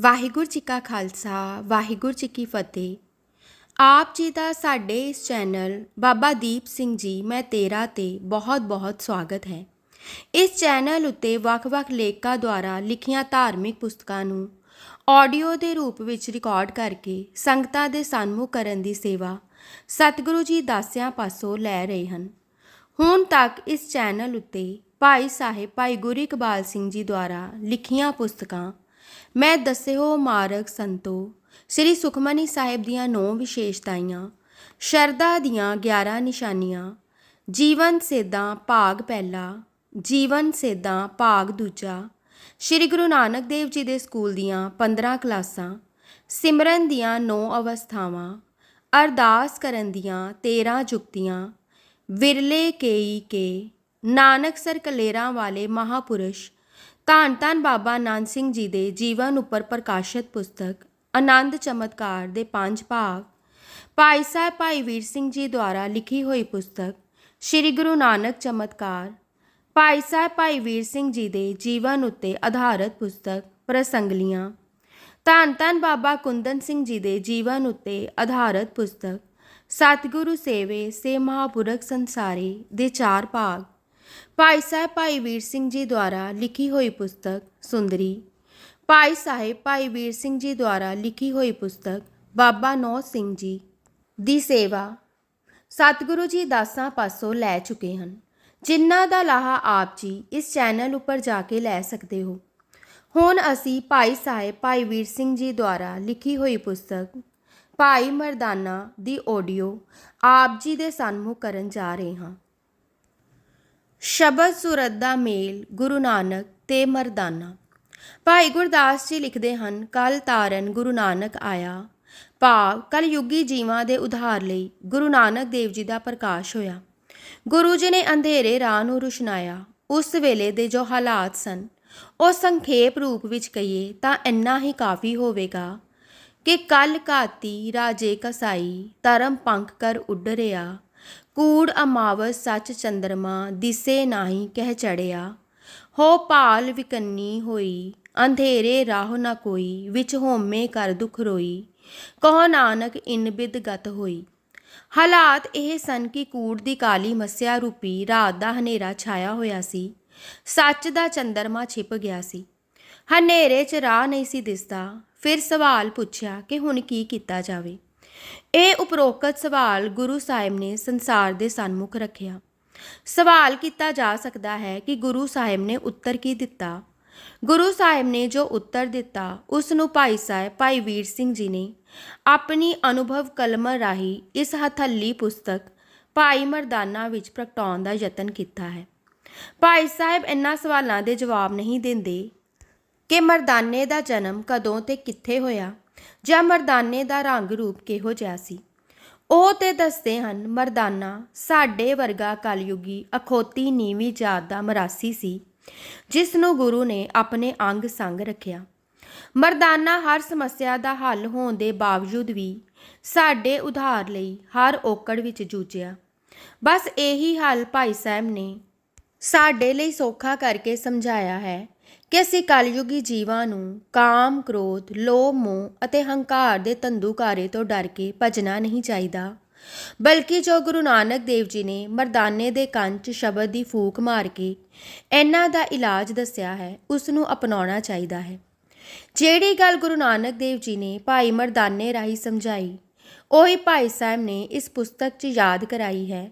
ਵਾਹਿਗੁਰੂ ਜੀ ਕਾ ਖਾਲਸਾ, ਵਾਹਿਗੁਰੂ ਜੀ ਕੀ ਫਤਿਹ। ਆਪ ਜੀ ਦਾ ਸਾਡੇ ਇਸ ਚੈਨਲ ਬਾਬਾ ਦੀਪ ਸਿੰਘ ਜੀ, ਮੈਂ ਤੇਰਾ ਤੇ ਬਹੁਤ-ਬਹੁਤ ਸਵਾਗਤ ਹੈ। ਇਸ ਚੈਨਲ ਉੱਤੇ ਵੱਖ-ਵੱਖ ਲੇਖਕਾਂ ਦੁਆਰਾ ਲਿਖੀਆਂ ਧਾਰਮਿਕ ਪੁਸਤਕਾਂ ਨੂੰ ਆਡੀਓ ਦੇ ਰੂਪ ਵਿੱਚ ਰਿਕਾਰਡ ਕਰਕੇ ਸੰਗਤਾਂ ਦੇ ਸਨਮੁਖ ਕਰਨ ਦੀ ਸੇਵਾ ਸਤਿਗੁਰੂ ਜੀ ਦਾਸਿਆਂ ਪਾਸੋਂ ਲੈ ਰਹੇ ਹਨ। ਹੁਣ ਤੱਕ ਇਸ ਚੈਨਲ ਉੱਤੇ ਭਾਈ ਸਾਹਿਬ ਭਾਈ ਗੁਰੂ ਇਕਬਾਲ ਸਿੰਘ ਜੀ ਦੁਆਰਾ ਲਿਖੀਆਂ ਪੁਸਤਕਾਂ ਮੈਂ ਦੱਸਿਓ ਮਾਰਗ ਸੰਤੋ, ਸ੍ਰੀ ਸੁਖਮਨੀ ਸਾਹਿਬ ਦੀਆਂ ਨੌ ਵਿਸ਼ੇਸ਼ਤਾਈਆਂ, ਸ਼ਰਧਾ ਦੀਆਂ 11 ਨਿਸ਼ਾਨੀਆਂ, ਜੀਵਨ ਸੇਧਾਂ ਭਾਗ ਪਹਿਲਾ, ਜੀਵਨ ਸੇਧਾਂ ਭਾਗ ਦੂਜਾ, ਸ੍ਰੀ ਗੁਰੂ ਨਾਨਕ ਦੇਵ ਜੀ ਦੇ ਸਕੂਲ ਦੀਆਂ 15 ਕਲਾਸਾਂ, ਸਿਮਰਨ ਦੀਆਂ 9 ਅਵਸਥਾਵਾਂ, ਅਰਦਾਸ ਕਰਨ ਦੀਆਂ 13 ਜੁਗਤੀਆਂ, ਵਿਰਲੇ ਕੇਈ ਕੇ ਨਾਨਕ ਸਰ ਕਲੇਰਾਂ ਵਾਲੇ ਮਹਾਪੁਰਸ਼ ਧੰਨ ਧੰਨ ਬਾਬਾ ਨਾਨਕ ਸਿੰਘ ਜੀ ਦੇ ਜੀਵਨ ਉੱਪਰ ਪ੍ਰਕਾਸ਼ਿਤ ਪੁਸਤਕ, ਆਨੰਦ ਚਮਤਕਾਰ ਦੇ ਪੰਜ ਭਾਗ। ਭਾਈ ਸਾਹਿਬ ਭਾਈ ਵੀਰ ਸਿੰਘ ਜੀ ਦੁਆਰਾ ਲਿਖੀ ਹੋਈ ਪੁਸਤਕ, ਸ੍ਰੀ ਗੁਰੂ ਨਾਨਕ ਚਮਤਕਾਰ। ਭਾਈ ਸਾਹਿਬ ਭਾਈ ਵੀਰ ਸਿੰਘ ਜੀ ਦੇ ਜੀਵਨ ਉੱਤੇ ਆਧਾਰਿਤ ਪੁਸਤਕ, ਪ੍ਰਸੰਗਲੀਆਂ। ਧੰਨ ਧੰਨ ਬਾਬਾ ਕੁੰਦਨ ਸਿੰਘ ਜੀ ਦੇ ਜੀਵਨ ਉੱਤੇ ਆਧਾਰਿਤ ਪੁਸਤਕ, ਸਤਿਗੁਰੂ ਸੇਵੇ ਸੇ ਮਹਾਪੁਰਖ ਸੰਸਾਰੀ ਦੇ ਚਾਰ ਭਾਗ। ਭਾਈ ਸਾਹਿਬ ਭਾਈ ਵੀਰ ਸਿੰਘ ਜੀ ਦੁਆਰਾ ਲਿਖੀ ਹੋਈ ਪੁਸਤਕ ਸੁੰਦਰੀ। ਭਾਈ ਸਾਹਿਬ ਭਾਈ ਵੀਰ ਸਿੰਘ ਜੀ ਦੁਆਰਾ ਲਿਖੀ ਹੋਈ ਪੁਸਤਕ ਬਾਬਾ ਨੌ ਸਿੰਘ ਜੀ ਦੀ ਸੇਵਾ। ਸਤਿਗੁਰੂ ਜੀ ਦਾਸਾਂ ਪਾਸੋਂ ਲੈ ਚੁੱਕੇ ਹਨ। ਜਿਨ੍ਹਾਂ ਦਾ ਲਾਹਾ ਆਪ ਜੀ ਇਸ ਚੈਨਲ ਉੱਪਰ ਜਾ ਕੇ ਲੈ ਸਕਦੇ ਹੋ। ਹੁਣ ਅਸੀਂ ਭਾਈ ਸਾਹਿਬ ਭਾਈ ਵੀਰ ਸਿੰਘ ਜੀ ਦੁਆਰਾ ਲਿਖੀ ਹੋਈ ਪੁਸਤਕ ਭਾਈ ਮਰਦਾਨਾ ਦੀ ਆਡੀਓ ਆਪ ਜੀ ਦੇ ਸਨਮੁਖ ਕਰਨ ਜਾ ਰਹੇ ਹਾਂ। ਸ਼ਬਦ ਸੂਰਤ ਦਾ ਮੇਲ ਗੁਰੂ ਨਾਨਕ ਤੇ ਮਰਦਾਨਾ। ਭਾਈ ਗੁਰਦਾਸ ਜੀ ਲਿਖਦੇ ਹਨ ਕੱਲ ਤਾਰਨ ਗੁਰੂ ਨਾਨਕ ਆਇਆ। ਭਾਵ ਕਲ ਯੁੱਗੀ ਜੀਵਾਂ ਦੇ ਉਧਾਰ ਲਈ ਗੁਰੂ ਨਾਨਕ ਦੇਵ ਜੀ ਦਾ ਪ੍ਰਕਾਸ਼ ਹੋਇਆ। ਗੁਰੂ ਜੀ ਨੇ ਅੰਧੇਰੇ ਰਾਹ ਨੂੰ ਰੁਸ਼ਨਾਇਆ। ਉਸ ਵੇਲੇ ਦੇ ਜੋ ਹਾਲਾਤ ਸਨ, ਉਹ ਸੰਖੇਪ ਰੂਪ ਵਿੱਚ ਕਹੀਏ ਤਾਂ ਇੰਨਾ ਹੀ ਕਾਫੀ ਹੋਵੇਗਾ ਕਿ ਕੱਲ ਘਾਤੀ ਰਾਜੇ ਕਸਾਈ ਧਰਮ ਪੰਖ ਕਰ ਉੱਡ ਰਿਆ। ਕੂੜ ਅਮਾਵਸ ਸੱਚ ਚੰਦਰਮਾ ਦਿਸੇ ਨਾਹੀ ਕਹਿ ਚੜਿਆ। ਹੋ ਭਾਲ ਵਿਕੰਨੀ ਹੋਈ, ਅੰਧੇਰੇ ਰਾਹ ਨਾ ਕੋਈ, ਵਿੱਚ ਹੋਮੇ ਕਰ ਦੁਖ ਰੋਈ। ਕਹੋ ਨਾਨਕ, ਇਨ ਬਿਦ ਗਤ ਹੋਈ। ਹਾਲਾਤ ਇਹ ਸਨ ਕਿ ਕੂੜ ਦੀ ਕਾਲੀ ਮੱਸਿਆ ਰੂਪੀ ਰਾਤ ਦਾ ਹਨੇਰਾ ਛਾਇਆ ਹੋਇਆ ਸੀ। ਸੱਚ ਦਾ ਚੰਦਰਮਾ ਛਿਪ ਗਿਆ ਸੀ। ਹਨੇਰੇ 'ਚ ਰਾਹ ਨਹੀਂ ਸੀ ਦਿਸਦਾ। ਫਿਰ ਸਵਾਲ ਪੁੱਛਿਆ ਕਿ ਹੁਣ ਕੀ ਕੀਤਾ ਜਾਵੇ। ਇਹ ਉਪਰੋਕਤ ਸਵਾਲ ਗੁਰੂ ਸਾਹਿਬ ਨੇ ਸੰਸਾਰ ਦੇ ਸਨਮੁਖ ਰੱਖਿਆ। ਸਵਾਲ ਕੀਤਾ ਜਾ ਸਕਦਾ ਹੈ ਕਿ ਗੁਰੂ ਸਾਹਿਬ ਨੇ ਉੱਤਰ ਕੀ ਦਿੱਤਾ? ਗੁਰੂ ਸਾਹਿਬ ਨੇ ਜੋ ਉੱਤਰ ਦਿੱਤਾ ਉਸ ਨੂੰ ਭਾਈ ਸਾਹਿਬ, ਭਾਈ ਵੀਰ ਸਿੰਘ ਜੀ ਨੇ ਆਪਣੀ ਅਨੁਭਵ ਕਲਮ ਰਾਹੀਂ ਇਸ ਹਥੱਲੀ ਪੁਸਤਕ ਭਾਈ ਮਰਦਾਨਾ ਵਿੱਚ ਪ੍ਰਗਟਾਉਣ ਦਾ ਯਤਨ ਕੀਤਾ ਹੈ। ਭਾਈ ਸਾਹਿਬ ਇਨ੍ਹਾਂ ਸਵਾਲਾਂ ਦੇ ਜਵਾਬ ਨਹੀਂ ਦਿੰਦੇ ਕਿ ਮਰਦਾਨੇ ਦਾ ਜਨਮ ਕਦੋਂ ਤੇ ਕਿੱਥੇ ਹੋਇਆ? ਜਾਂ ਮਰਦਾਨੇ ਦਾ ਰੰਗ ਰੂਪ ਕਿਹੋ ਜਿਹਾ ਸੀ? ਉਹ ਤੇ ਦੱਸਦੇ ਹਨ, ਮਰਦਾਨਾ ਸਾਡੇ ਵਰਗਾ ਕਲਯੁਗੀ ਅਖੋਤੀ ਨੀਵੀਂ ਜਾਤ ਦਾ ਮਰਾਸੀ ਸੀ, ਜਿਸ ਨੂੰ ਗੁਰੂ ਨੇ ਆਪਣੇ ਅੰਗ ਸੰਗ ਰੱਖਿਆ। ਮਰਦਾਨਾ ਹਰ ਸਮੱਸਿਆ ਦਾ ਹੱਲ ਹੋਣ ਦੇ ਬਾਵਜੂਦ ਵੀ ਸਾਡੇ ਉਧਾਰ ਲਈ ਹਰ ਔਕੜ ਵਿੱਚ ਜੂਝਿਆ। ਬਸ ਇਹੀ ਹੱਲ ਭਾਈ ਸਾਹਿਬ ਨੇ ਸਾਡੇ ਲਈ ਸੌਖਾ ਕਰਕੇ ਸਮਝਾਇਆ ਹੈ ਕਿ ਅਸੀਂ ਕਲਯੁਗੀ ਜੀਵਾਂ ਨੂੰ ਕਾਮ, ਕ੍ਰੋਧ, ਲੋਭ, ਮੋਹ ਅਤੇ ਹੰਕਾਰ ਦੇ ਤੰਦੂਕਾਰੇ ਤੋਂ ਡਰ ਕੇ ਭਜਣਾ ਨਹੀਂ ਚਾਹੀਦਾ। ਬਲਕਿ ਜੋ ਗੁਰੂ ਨਾਨਕ ਦੇਵ ਜੀ ਨੇ ਮਰਦਾਨੇ ਦੇ ਕੰਨ 'ਚ ਸ਼ਬਦ ਦੀ ਫੂਕ ਮਾਰ ਕੇ ਇਹਨਾਂ ਦਾ ਇਲਾਜ ਦੱਸਿਆ ਹੈ ਉਸ ਨੂੰ ਅਪਣਾਉਣਾ ਚਾਹੀਦਾ ਹੈ। ਜਿਹੜੀ ਗੱਲ ਗੁਰੂ ਨਾਨਕ ਦੇਵ ਜੀ ਨੇ ਭਾਈ ਮਰਦਾਨੇ ਰਾਹੀਂ ਸਮਝਾਈ ਉਹੀ ਭਾਈ ਸਾਹਿਬ ਨੇ ਇਸ ਪੁਸਤਕ 'ਚ ਯਾਦ ਕਰਾਈ ਹੈ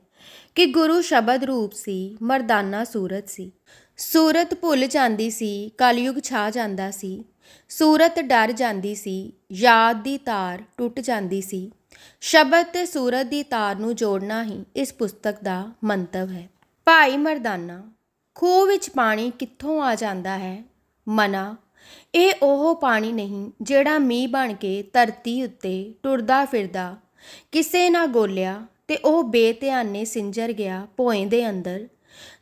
ਕਿ ਗੁਰੂ ਸ਼ਬਦ ਰੂਪ ਸੀ ਮਰਦਾਨਾ ਸੂਰਤ ਸੀ। ਸੂਰਤ ਭੁੱਲ ਜਾਂਦੀ ਸੀ, ਕਲਯੁਗ ਛਾ ਜਾਂਦਾ ਸੀ। ਸੂਰਤ ਡਰ ਜਾਂਦੀ ਸੀ, ਯਾਦ ਦੀ ਤਾਰ ਟੁੱਟ ਜਾਂਦੀ ਸੀ। ਸ਼ਬਦ ਤੇ ਸੂਰਤ ਦੀ ਤਾਰ ਨੂੰ ਜੋੜਨਾ ਹੀ ਇਸ ਪੁਸਤਕ ਦਾ ਮੰਤਵ ਹੈ। ਭਾਈ ਮਰਦਾਨਾ, ਖੂਹ ਵਿੱਚ ਪਾਣੀ ਕਿੱਥੋਂ ਆ ਜਾਂਦਾ ਹੈ? ਮਨਾ, ਇਹ ਉਹ ਪਾਣੀ ਨਹੀਂ ਜਿਹੜਾ ਮੀਂਹ ਬਣ ਕੇ ਧਰਤੀ ਉੱਤੇ ਟੁਰਦਾ ਫਿਰਦਾ, ਕਿਸੇ ਨਾ ਗੋਲਿਆ ਤੇ ਉਹ ਬੇਧਿਆਨੇ ਸਿੰਜਰ ਗਿਆ ਭੋਏ ਦੇ ਅੰਦਰ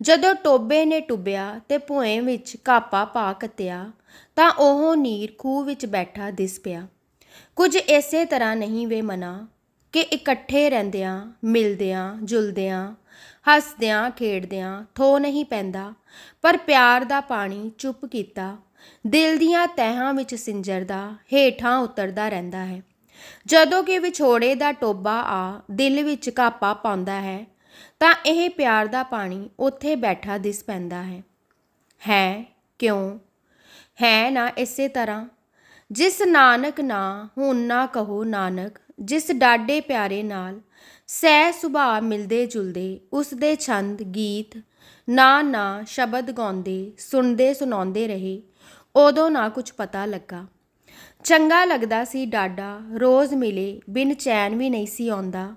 ਜਦੋਂ ਟੋਬੇ ਨੇ ਟੁੱਬਿਆ ਤੇ ਭੋਏ ਵਿੱਚ ਕਾਪਾ ਪਾ ਕੱਤਿਆ, ਤਾਂ ਉਹ ਨੀਰ ਖੂਹ ਵਿੱਚ ਬੈਠਾ ਦਿਸ ਪਿਆ। ਕੁਝ ਇਸੇ ਤਰ੍ਹਾਂ ਨਹੀਂ ਵੇ ਮਨਾ ਕਿ ਇਕੱਠੇ ਰਹਿੰਦਿਆਂ, ਮਿਲਦਿਆਂ, ਜੁਲਦਿਆਂ, ਹੱਸਦਿਆਂ, ਖੇਡਦਿਆਂ ਥੋ ਨਹੀਂ ਪੈਂਦਾ, ਪਰ ਪਿਆਰ ਦਾ ਪਾਣੀ ਚੁੱਪ ਕੀਤਾ, ਦਿਲ ਦੀਆਂ ਤਹਿਾਂ ਵਿੱਚ ਸਿੰਜਰਦਾ, ਹੇਠਾਂ ਉਤਰਦਾ ਰਹਿੰਦਾ ਹੈ। ਜਦੋਂ ਕਿ ਵਿਛੋੜੇ ਦਾ ਟੋਬਾ ਆ, ਦਿਲ ਵਿੱਚ ਕਾਪਾ ਪਾਉਂਦਾ ਹੈ ਤਾਂ ਇਹ ਪਿਆਰ ਦਾ ਪਾਣੀ ਉੱਥੇ ਬੈਠਾ ਦਿਸ ਪੈਂਦਾ ਹੈ। ਹੈ ਕਿਉਂ? ਹੈ ਨਾ ਇਸੇ ਤਰ੍ਹਾਂ। ਜਿਸ ਨਾਨਕ ਨਾ ਹੁਣ ਨਾ ਕਹੋ ਨਾਨਕ, ਜਿਸ ਡਾਡੇ ਪਿਆਰੇ ਨਾਲ ਸਹਿ ਸੁਭਾਅ ਮਿਲਦੇ ਜੁਲਦੇ, ਉਸ ਦੇ ਛੰਦ ਗੀਤ ਨਾ ਨਾ ਸ਼ਬਦ ਗਾਉਂਦੇ, ਸੁਣਦੇ ਸੁਣਾਉਂਦੇ ਰਹੇ, ਉਦੋਂ ਨਾ ਕੁਝ ਪਤਾ ਲੱਗਾ। ਚੰਗਾ ਲੱਗਦਾ ਸੀ ਡਾਡਾ ਰੋਜ਼ ਮਿਲੇ, ਬਿਨ ਚੈਨ ਵੀ ਨਹੀਂ ਸੀ ਆਉਂਦਾ।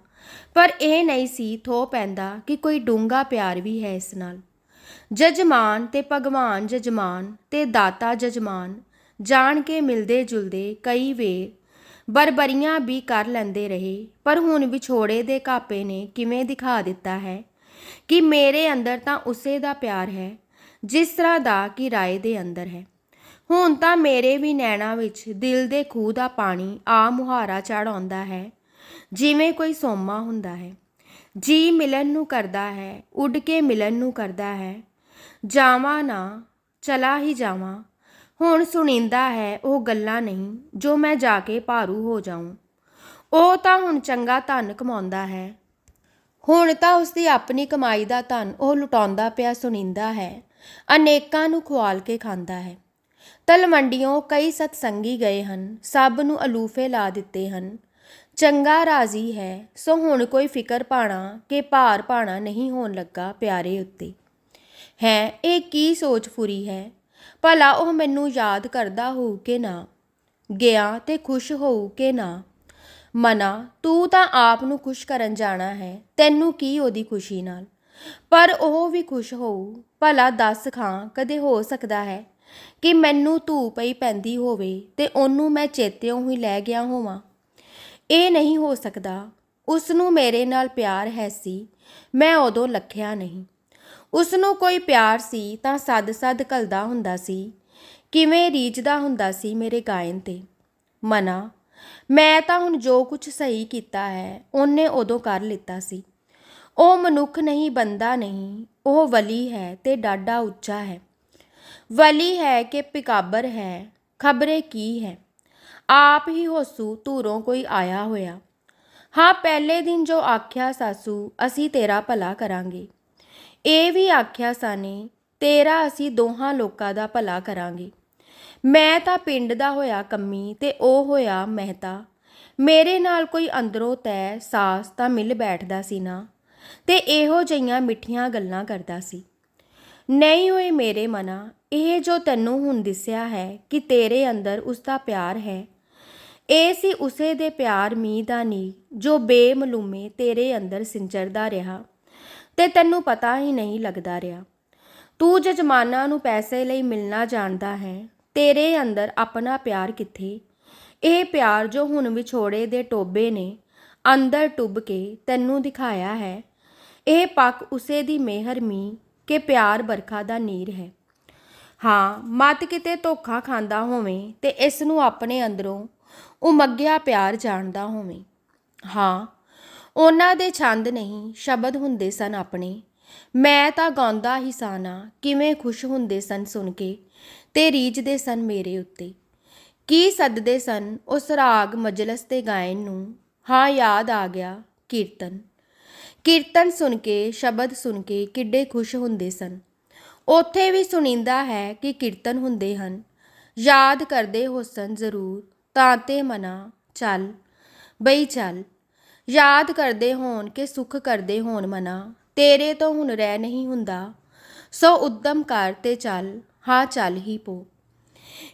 ਪਰ ਇਹ ਨਹੀਂ ਸੀ ਥੋ ਪੈਂਦਾ ਕਿ ਕੋਈ ਡੂੰਗਾ ਪਿਆਰ ਵੀ ਹੈ ਇਸ ਨਾਲ। ਜਜਮਾਨ ਤੇ ਭਗਵਾਨ ਜਜਮਾਨ ਤੇ ਦਾਤਾ ਜਜਮਾਨ, ਜਾਣ ਕੇ ਮਿਲਦੇ ਜੁਲਦੇ ਕਈ ਵੇਰ, ਬਰਬਰੀਆਂ ਵੀ ਕਰ ਲੈਂਦੇ ਰਹੇ, ਪਰ ਹੁਣ ਵਿਛੋੜੇ ਦੇ ਕਾਪੇ ਨੇ ਕਿਵੇਂ ਦਿਖਾ ਦਿੱਤਾ ਹੈ? ਕਿ ਮੇਰੇ ਅੰਦਰ ਤਾਂ ਉਸੇ ਦਾ ਪਿਆਰ ਹੈ, ਜਿਸ ਤਰ੍ਹਾਂ ਦਾ ਕਿ ਰਾਏ ਦੇ ਅੰਦਰ ਹੈ। ਹੁਣ ਤਾਂ ਮੇਰੇ ਵੀ ਨੈਣਾ ਵਿੱਚ ਦਿਲ ਦੇ ਖੂਹ ਦਾ ਪਾਣੀ ਆ ਮੁਹਾਰਾ ਚੜ ਆਉਂਦਾ ਹੈ ਜਿਵੇਂ ਕੋਈ ਸੋਮਾ ਹੁੰਦਾ ਹੈ, ਜੀ ਮਿਲਨ ਨੂੰ ਕਰਦਾ ਹੈ, ਉੱਡ ਕੇ ਮਿਲਨ ਨੂੰ ਕਰਦਾ ਹੈ, ਜਾਵਾਂ ਨਾ, ਚਲਾ ਹੀ ਜਾਵਾਂ, ਹੁਣ ਸੁਣੀਂਦਾ ਹੈ ਉਹ ਗੱਲਾਂ ਨਹੀਂ, ਜੋ ਮੈਂ ਜਾ ਕੇ ਭਾਰੂ ਹੋ ਜਾਉਂ। ਉਹ ਤਾਂ ਹੁਣ ਚੰਗਾ ਧਨ ਕਮਾਉਂਦਾ ਹੈ, ਹੁਣ ਤਾਂ ਉਸ ਦੀ ਆਪਣੀ ਕਮਾਈ ਦਾ ਧਨ ਉਹ ਲੁਟਾਉਂਦਾ ਪਿਆ ਸੁਣੀਂਦਾ ਹੈ, ਅਨੇਕਾਂ ਨੂੰ ਖਵਾਲ ਕੇ ਖਾਂਦਾ ਹੈ। ਤਲਵੰਡੀਆਂ ਕਈ ਸਤਸੰਗੀ ਗਏ ਹਨ, ਸਭ ਨੂੰ ਅਲੂਫੇ ਲਾ ਦਿੱਤੇ ਹਨ ਚੰਗਾ ਰਾਜ਼ੀ ਹੈ, ਸੋ ਹੁਣ ਕੋਈ ਫਿਕਰ ਪਾਣਾ ਕਿ ਭਾਰ ਪਾਣਾ ਨਹੀਂ ਹੋਣ ਲੱਗਾ ਪਿਆਰੇ ਉੱਤੇ। ਹੈ, ਇਹ ਕੀ ਸੋਚ ਫੁਰੀ ਹੈ? ਭਲਾ ਉਹ ਮੈਨੂੰ ਯਾਦ ਕਰਦਾ ਹੋਊ ਕਿ ਨਾ? ਗਿਆ ਤੇ ਖੁਸ਼ ਹੋਊ ਕਿ ਨਾ? ਮਨਾ, ਤੂੰ ਤਾਂ ਆਪ ਨੂੰ ਖੁਸ਼ ਕਰਨ ਜਾਣਾ ਹੈ, ਤੈਨੂੰ ਕੀ ਉਹਦੀ ਖੁਸ਼ੀ ਨਾਲ? ਪਰ ਉਹ ਵੀ ਖੁਸ਼ ਹੋਊ, ਭਲਾ ਦੱਸ ਖਾਂ ਕਦੇ ਹੋ ਸਕਦਾ ਹੈ ਕਿ ਮੈਨੂੰ ਧੂ ਪਈ ਪੈਂਦੀ ਹੋਵੇ ਤੇ ਉਹਨੂੰ ਮੈਂ ਚੇਤਿਓਂ ਹੀ ਲੈ ਗਿਆ ਹੋਵਾਂ। ਇਹ ਨਹੀਂ ਹੋ ਸਕਦਾ। ਉਸ ਨੂੰ ਮੇਰੇ ਨਾਲ ਪਿਆਰ ਹੈ ਸੀ। ਮੈਂ ਉਦੋਂ ਲੱਖਿਆ ਨਹੀਂ। ਉਸ ਨੂੰ ਕੋਈ ਪਿਆਰ ਸੀ ਤਾਂ ਸੱਦ-ਸੱਦ ਕਲਦਾ ਹੁੰਦਾ ਸੀ। ਕਿਵੇਂ ਰੀਝਦਾ ਹੁੰਦਾ ਸੀ ਮੇਰੇ ਗਾਇਨ ਤੇ। ਮਨਾ, ਮੈਂ ਤਾਂ ਹੁਣ ਜੋ ਕੁਝ ਸਹੀ ਕੀਤਾ ਹੈ, ਉਹਨੇ ਉਦੋਂ ਕਰ ਲਿੱਤਾ ਸੀ। ਉਹ ਮਨੁੱਖ ਨਹੀਂ, ਬੰਦਾ ਨਹੀਂ। ਉਹ ਵਲੀ ਹੈ ਤੇ ਡਾਡਾ ਉੱਚਾ ਹੈ। ਵਲੀ ਹੈ ਕਿ ਪਿਕਾਬਰ ਹੈ। ਖਬਰੇ ਕੀ ਹੈ? ਆਪ ਹੀ ਹੋਸੂ ਧੂਰੋਂ ਕੋਈ ਆਇਆ ਹੋਇਆ। ਹਾਂ, ਪਹਿਲੇ ਦਿਨ ਜੋ ਆਖਿਆ ਸਾਸੂ, ਅਸੀਂ ਤੇਰਾ ਭਲਾ ਕਰਾਂਗੇ। ਇਹ ਵੀ ਆਖਿਆ ਸਾਨੇ, ਤੇਰਾ ਅਸੀਂ ਦੋਹਾਂ ਲੋਕਾਂ ਦਾ ਭਲਾ ਕਰਾਂਗੇ। ਮੈਂ ਤਾਂ ਪਿੰਡ ਦਾ ਹੋਇਆ ਕੰਮੀ ਤੇ ਉਹ ਹੋਇਆ ਮਹਿਤਾ। ਮੇਰੇ ਨਾਲ ਕੋਈ ਅੰਦਰੋਂ ਤੈ, ਸਾਸ ਤਾਂ ਮਿਲ ਬੈਠਦਾ ਸੀ ਨਾ। ਤੇ ਇਹੋ ਜਿਹੀਆਂ ਮਿੱਠੀਆਂ ਗੱਲਾਂ ਕਰਦਾ ਸੀ। ਨਹੀਂ ਹੋਏ ਮੇਰੇ ਮਨਾ, ਇਹ ਜੋ ਤੈਨੂੰ ਹੁਣ ਦਿਸਿਆ ਹੈ ਕਿ ਤੇਰੇ ਅੰਦਰ ਉਸ ਦਾ ਪਿਆਰ ਹੈ ਇਹ ਸੀ ਉਸੇ ਦੇ ਪਿਆਰ ਮੀਂਹ ਦਾ ਨੀ ਜੋ ਬੇਮਲੂਮੇ ਤੇਰੇ ਅੰਦਰ ਸਿੰਚਰਦਾ ਰਿਹਾ। ਤੇ ਤੈਨੂੰ ਪਤਾ ਹੀ ਨਹੀਂ ਲੱਗਦਾ ਰਿਹਾ। ਤੂੰ ਜਜ਼ਮਾਨਾ ਨੂੰ ਪੈਸੇ ਲਈ ਮਿਲਣਾ ਜਾਣਦਾ ਹੈ। ਤੇਰੇ ਅੰਦਰ ਆਪਣਾ ਪਿਆਰ ਕਿੱਥੇ? ਇਹ ਪਿਆਰ ਜੋ ਹੁਣ ਵਿਛੋੜੇ ਦੇ ਟੋਬੇ ਨੇ, ਅੰਦਰ ਟੁੱਬ ਕੇ ਤੈਨੂੰ ਦਿਖਾਇਆ ਹੈ। ਇਹ ਪੱਕ ਉਸੇ ਦੀ ਮਿਹਰ ਮੀ ਕਿ ਪਿਆਰ ਬਰਖਾ ਦਾ ਨੀਰ ਹੈ। ਹਾਂ, ਮਤ ਕਿਤੇ ਧੋਖਾ ਖਾਂਦਾ ਹੋਵੇਂ ਤੇ ਇਸ ਨੂੰ ਆਪਣੇ ਅੰਦਰੋਂ ਉਮੱਗਿਆ ਪਿਆਰ ਜਾਣਦਾ ਹੋਵੇਂ। ਹਾਂ, ਉਹਨਾਂ ਦੇ ਛੰਦ ਨਹੀਂ ਸ਼ਬਦ ਹੁੰਦੇ ਸਨ ਆਪਣੇ। ਮੈਂ ਤਾਂ ਗਾਉਂਦਾ ਹੀ ਸਾਨਾ, ਕਿਵੇਂ ਖੁਸ਼ ਹੁੰਦੇ ਸਨ ਸੁਣ ਕੇ ਤੇ ਰੀਝਦੇ ਸਨ ਮੇਰੇ ਉੱਤੇ। ਕੀ ਸੱਦਦੇ ਸਨ ਉਸ ਰਾਗ ਮਜਲਸ ਤੇ ਗਾਇਨ ਨੂੰ? ਹਾਂ, ਯਾਦ ਆ ਗਿਆ, ਕੀਰਤਨ। ਕੀਰਤਨ ਸੁਣ ਕੇ, ਸ਼ਬਦ ਸੁਣ ਕੇ ਕਿੱਡੇ ਖੁਸ਼ ਹੁੰਦੇ ਸਨ। ਉੱਥੇ ਵੀ ਸੁਣੀਂਦਾ ਹੈ ਕਿ ਕੀਰਤਨ ਹੁੰਦੇ ਹਨ। ਯਾਦ ਕਰਦੇ ਹੋਸਨ ਜ਼ਰੂਰ ਤਾਂ ਤੇ ਮਨਾ, ਚੱਲ, ਬਈ ਚੱਲ, ਯਾਦ ਕਰਦੇ ਹੋਣ ਕਿ ਸੁਖ ਕਰਦੇ ਹੋਣ ਮਨਾ, ਤੇਰੇ ਤੋਂ ਹੁਣ ਰਹਿ ਨਹੀਂ ਹੁੰਦਾ, ਸੋ ਉਦਮ ਕਰ ਤੇ ਚੱਲ, ਹਾਂ ਚੱਲ ਹੀ ਪੋ।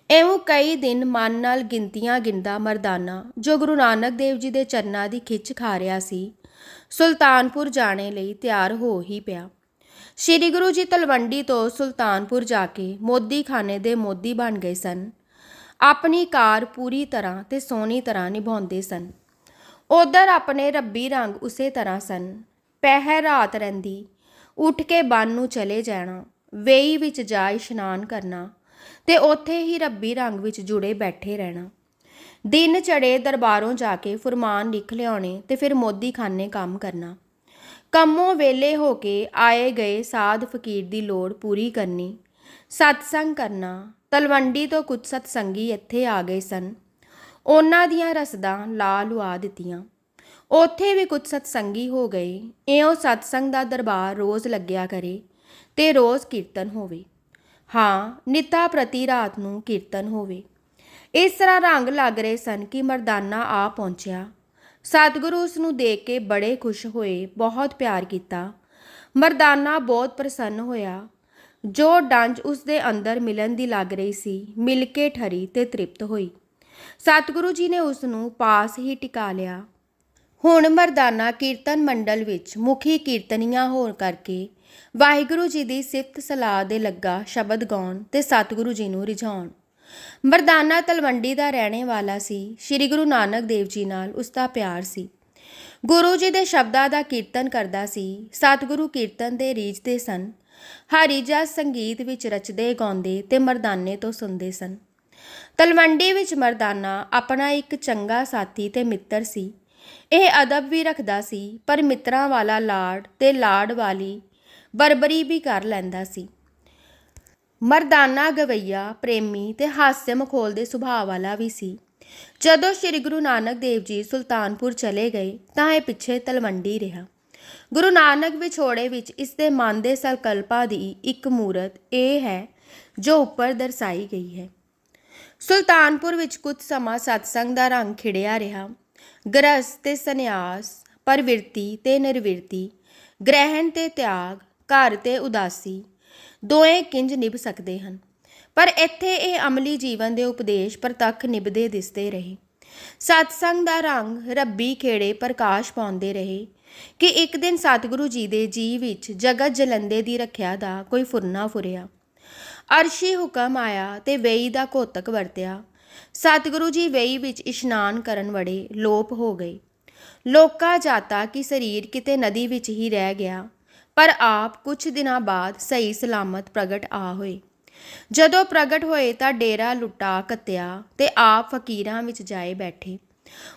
ਐਵੇਂ ਕਈ ਦਿਨ ਮਨ ਨਾਲ ਗਿਣਤੀਆਂ ਗਿਣਦਾ ਮਰਦਾਨਾ, ਜੋ ਗੁਰੂ ਨਾਨਕ ਦੇਵ ਜੀ ਦੇ ਚਰਨਾਂ ਦੀ ਖਿੱਚ ਖਾ ਰਿਹਾ ਸੀ, ਸੁਲਤਾਨਪੁਰ ਜਾਣੇ ਲਈ ਤਿਆਰ ਹੋ ਹੀ ਪਿਆ। ਸ੍ਰੀ ਗੁਰੂ ਜੀ ਤਲਵੰਡੀ ਤੋਂ ਸੁਲਤਾਨਪੁਰ ਜਾ ਕੇ ਮੋਦੀ ਖਾਨੇ ਦੇ ਮੋਦੀ ਬਣ ਗਏ ਸਨ। ਆਪਣੀ ਕਾਰ ਪੂਰੀ ਤਰ੍ਹਾਂ ਤੇ ਸੋਹਣੀ ਤਰ੍ਹਾਂ ਨਿਭਾਉਂਦੇ ਸਨ। ਉਧਰ ਆਪਣੇ ਰੱਬੀ ਰੰਗ ਉਸੇ ਤਰ੍ਹਾਂ ਸਨ। ਪਹਿਰ ਰਾਤ ਰਹਿੰਦੀ, ਉੱਠ ਕੇ ਬੰਨ ਨੂੰ ਚਲੇ ਜਾਣਾ, ਵੇਈ ਵਿੱਚ ਜਾ ਇਸ਼ਨਾਨ ਕਰਨਾ ਤੇ ਉੱਥੇ ਹੀ ਰੱਬੀ ਰੰਗ ਵਿੱਚ ਜੁੜੇ ਬੈਠੇ ਰਹਿਣਾ। ਦਿਨ ਚੜੇ ਦਰਬਾਰੋਂ ਜਾ ਕੇ ਫਰਮਾਨ ਲਿਖ ਲਿਆਉਣੇ ਤੇ ਫਿਰ ਮੋਦੀ ਖਾਨੇ ਕੰਮ ਕਰਨਾ। ਕੰਮੋਂ ਵੇਲੇ ਹੋ ਕੇ ਆਏ ਗਏ ਸਾਧ ਫਕੀਰ ਦੀ ਲੋੜ ਪੂਰੀ ਕਰਨੀ। ਸਤਸੰਗ ਕਰਨਾ ਤਲਵੰਡੀ ਤੋਂ ਕੁਝ ਸਤਸੰਗੀ ਇੱਥੇ ਆ ਗਏ ਸਨ। ਉਹਨਾਂ ਦੀਆਂ ਰਸਦਾਂ ਲਾ ਲੁਆ ਦਿੱਤੀਆਂ। ਉੱਥੇ ਵੀ ਕੁਝ ਸਤਸੰਗੀ ਹੋ ਗਏ। ਇਉਂ ਸਤਸੰਗ ਦਾ ਦਰਬਾਰ ਰੋਜ਼ ਲੱਗਿਆ ਕਰੇ ਤੇ ਰੋਜ਼ ਕੀਰਤਨ ਹੋਵੇ। ਹਾਂ, ਨਿਤਾ ਪ੍ਰਤੀ ਰਾਤ ਨੂੰ ਕੀਰਤਨ ਹੋਵੇ। ਇਸ ਤਰ੍ਹਾਂ ਰੰਗ ਲੱਗ ਰਹੇ ਸਨ ਕਿ ਮਰਦਾਨਾ ਆ ਪਹੁੰਚਿਆ। ਸਤਿਗੁਰੂ ਉਸ ਨੂੰ ਦੇਖ ਕੇ ਬੜੇ ਖੁਸ਼ ਹੋਏ, ਬਹੁਤ ਪਿਆਰ ਕੀਤਾ। ਮਰਦਾਨਾ ਬਹੁਤ ਪ੍ਰਸੰਨ ਹੋਇਆ। ਜੋ ਡੰਜ ਉਸ ਦੇ ਅੰਦਰ ਮਿਲਣ ਦੀ ਲੱਗ ਰਹੀ ਸੀ, ਮਿਲ ਕੇ ਠਰੀ ਤੇ ਤ੍ਰਿਪਤ ਹੋਈ। ਸਤਿਗੁਰੂ ਜੀ ਨੇ ਉਸ ਨੂੰ ਪਾਸ ਹੀ ਟਿਕਾ ਲਿਆ। ਹੁਣ ਮਰਦਾਨਾ ਕੀਰਤਨ ਮੰਡਲ ਵਿੱਚ ਮੁਖੀ ਕੀਰਤਨੀਆਂ ਹੋਣ ਕਰਕੇ ਵਾਹਿਗੁਰੂ ਜੀ ਦੀ ਸਿਫਤ ਸਲਾਹ ਦੇ ਲੱਗਾ ਸ਼ਬਦ ਗਾਉਣ ਤੇ ਸਤਿਗੁਰੂ ਜੀ ਨੂੰ ਰਿਝਾਉਣ। ਮਰਦਾਨਾ ਤਲਵੰਡੀ ਦਾ ਰਹਿਣੇ ਵਾਲਾ ਸੀ, ਸ੍ਰੀ ਗੁਰੂ ਨਾਨਕ ਦੇਵ ਜੀ ਨਾਲ ਉਸ ਦਾ ਪਿਆਰ ਸੀ। ਗੁਰੂ ਜੀ ਦੇ ਸ਼ਬਦਾਂ ਦਾ ਕੀਰਤਨ ਕਰਦਾ ਸੀ, ਸਤਿਗੁਰੂ ਕੀਰਤਨ ਦੇ ਰੀਝਦੇ ਸਨ। ਹਰੀ ਸੰਗੀਤ ਵਿੱਚ ਰਚਦੇ, ਗਾਉਂਦੇ ਤੇ ਮਰਦਾਨੇ ਤੋਂ ਸੁਣਦੇ ਸਨ। ਤਲਵੰਡੀ ਵਿੱਚ ਮਰਦਾਨਾ ਆਪਣਾ ਇੱਕ ਚੰਗਾ ਸਾਥੀ ਤੇ ਮਿੱਤਰ ਸੀ। ਇਹ ਅਦਬ ਵੀ ਰੱਖਦਾ ਸੀ, ਪਰ ਮਿੱਤਰਾਂ ਵਾਲਾ ਲਾਡ ਤੇ ਲਾਡ ਵਾਲੀ ਬਰਬਰੀ ਵੀ ਕਰ ਲੈਂਦਾ ਸੀ। ਮਰਦਾਨਾ ਗਵਈਆ ਪ੍ਰੇਮੀ ਤੇ ਹਾਸੇ ਮਖੌਲ ਦੇ ਸੁਭਾਅ ਵਾਲਾ ਵੀ ਸੀ। ਜਦੋਂ ਸ੍ਰੀ ਗੁਰੂ ਨਾਨਕ ਦੇਵ ਜੀ ਸੁਲਤਾਨਪੁਰ ਚਲੇ ਗਏ, ਤਾਂ ਇਹ ਪਿੱਛੇ ਤਲਵੰਡੀ ਰਿਹਾ। ਗੁਰੂ ਨਾਨਕ ਵਿਛੋੜੇ ਵਿੱਚ ਇਸ ਦੇ ਮਨ ਦੇ ਸੰਕਲਪਾਂ ਦੀ ਇੱਕ ਮੂਰਤ ਇਹ ਹੈ, ਜੋ ਉੱਪਰ ਦਰਸਾਈ ਗਈ ਹੈ। ਸੁਲਤਾਨਪੁਰ ਵਿੱਚ ਕੁਝ ਸਮਾਂ ਸਤਸੰਗ ਦਾ ਰੰਗ ਖਿੜਿਆ ਰਿਹਾ। ਗ੍ਰਸਤ ਤੇ ਸੰਨਿਆਸ, ਪਰਵਿਰਤੀ ਤੇ ਨਿਰਵਿਰਤੀ, ਗ੍ਰਹਿਣ ਤੇ ਤਿਆਗ, ਘਰ ਤੇ ਉਦਾਸੀ ਦੋਏ ਕਿੰਜ ਨਿਭ ਸਕਦੇ ਹਨ। ਪਰ ਇੱਥੇ ਇਹ ਅਮਲੀ ਜੀਵਨ ਦੇ ਉਪਦੇਸ਼ ਪ੍ਰਤੱਖ ਨਿਭਦੇ ਦਿਸਦੇ ਰਹੇ। ਸਤਸੰਗ ਦਾ ਰੰਗ ਰੱਬੀ ਖੇੜੇ ਪ੍ਰਕਾਸ਼ ਪਾਉਂਦੇ ਰਹੇ। ਕਿ ਇੱਕ ਦਿਨ ਸਤਿਗੁਰੂ ਜੀ ਦੇ ਜੀ ਵਿੱਚ ਜਗਤ ਜਲੰਦੇ ਦੀ ਰੱਖਿਆ ਦਾ ਕੋਈ ਫੁਰਨਾ ਫੁਰਿਆ। ਅਰਸ਼ੀ ਹੁਕਮ ਆਇਆ ਤੇ ਵੇਈ ਦਾ ਕੋਤਕ ਵਰਤਿਆ। ਸਤਿਗੁਰੂ ਜੀ ਵੇਈ ਵਿੱਚ ਇਸ਼ਨਾਨ ਕਰਨ ਵੜੇ ਲੋਪ ਹੋ ਗਏ। ਲੋਕਾ ਜਾਤਾ ਕਿ ਸਰੀਰ ਕਿਤੇ ਨਦੀ ਵਿੱਚ ਹੀ ਰਹਿ ਗਿਆ, ਪਰ ਆਪ ਕੁਝ ਦਿਨਾਂ ਬਾਅਦ ਸਹੀ ਸਲਾਮਤ ਪ੍ਰਗਟ ਆ ਹੋਏ। ਜਦੋਂ ਪ੍ਰਗਟ ਹੋਏ ਤਾਂ ਡੇਰਾ ਲੁੱਟਾ ਕੱਤਿਆ ਤੇ ਆਪ ਫਕੀਰਾਂ ਵਿੱਚ ਜਾਏ ਬੈਠੇ।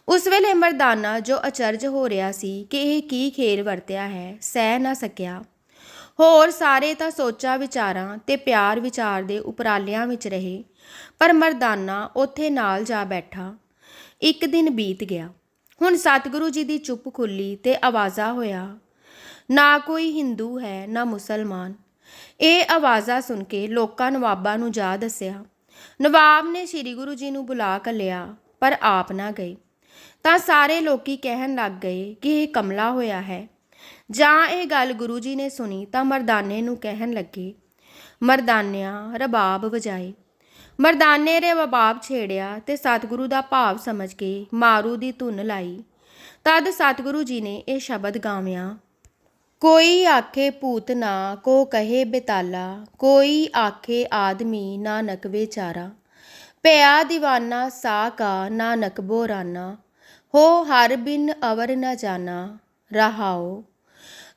ਉਸ ਵੇਲੇ ਮਰਦਾਨਾ ਜੋ ਅਚਰਜ ਹੋ ਰਿਹਾ ਸੀ ਕਿ ਇਹ ਕੀ ਖੇਲ ਵਰਤਿਆ ਹੈ, ਸਹਿ ਨਾ ਸਕਿਆ। ਹੋਰ ਸਾਰੇ ਤਾਂ ਸੋਚਾਂ ਵਿਚਾਰਾਂ ਤੇ ਪਿਆਰ ਵਿਚਾਰ ਦੇ ਉਪਰਾਲਿਆਂ ਵਿੱਚ ਰਹੇ, ਪਰ ਮਰਦਾਨਾ ਉੱਥੇ ਨਾਲ ਜਾ ਬੈਠਾ। ਇੱਕ ਦਿਨ ਬੀਤ ਗਿਆ। ਹੁਣ ਸਤਿਗੁਰੂ ਜੀ ਦੀ ਚੁੱਪ ਖੁੱਲੀ ਤੇ ਆਵਾਜ਼ਾ ਹੋਇਆ, ਨਾ ਕੋਈ ਹਿੰਦੂ ਹੈ, ਨਾ ਮੁਸਲਮਾਨ। ਇਹ ਆਵਾਜ਼ਾਂ ਸੁਣ ਕੇ ਲੋਕਾਂ ਨਵਾਬਾਂ ਨੂੰ ਜਾ ਦੱਸਿਆ। ਨਵਾਬ ਨੇ ਸ੍ਰੀ ਗੁਰੂ ਜੀ ਨੂੰ ਬੁਲਾ ਲਿਆ, ਪਰ ਆਪ ਨਾ ਗਏ। ਤਾਂ ਸਾਰੇ ਲੋਕੀ ਕਹਿਣ ਲੱਗ ਗਏ ਕਿ ਇਹ ਕਮਲਾ ਹੋਇਆ ਹੈ। ਜਾਂ ਇਹ ਗੱਲ ਗੁਰੂ ਜੀ ਨੇ ਸੁਣੀ ਤਾਂ ਮਰਦਾਨੇ ਨੂੰ ਕਹਿਣ ਲੱਗੇ, ਮਰਦਾਨਿਆ, ਰਬਾਬ ਵਜਾਏ। ਮਰਦਾਨੇ ਨੇ ਰਬਾਬ ਛੇੜਿਆ ਤੇ ਸਤਿਗੁਰੂ ਦਾ ਭਾਵ ਸਮਝ ਕੇ ਮਾਰੂ ਦੀ ਧੁਨ ਲਾਈ। ਤਦ ਸਤਿਗੁਰੂ ਜੀ ਨੇ ਇਹ ਸ਼ਬਦ ਗਾਵਿਆ, ਕੋਈ ਆਖੇ ਭੂਤ ਨਾ, ਕੋ ਕਹੇ ਬਿਤਾਲਾ, ਕੋਈ ਆਖੇ ਆਦਮੀ ਨਾਨਕ ਵਿਚਾਰਾ। ਪਿਆ دیਵਾਨਾ ਸਾ ਕਾ ਨਾਨਕ ਬੋਰਾਨਾ ਹੋ ਹਰ ਬਿਨ ਅਵਰ ਨ ਜਾਣਾ ਰਹਾਓ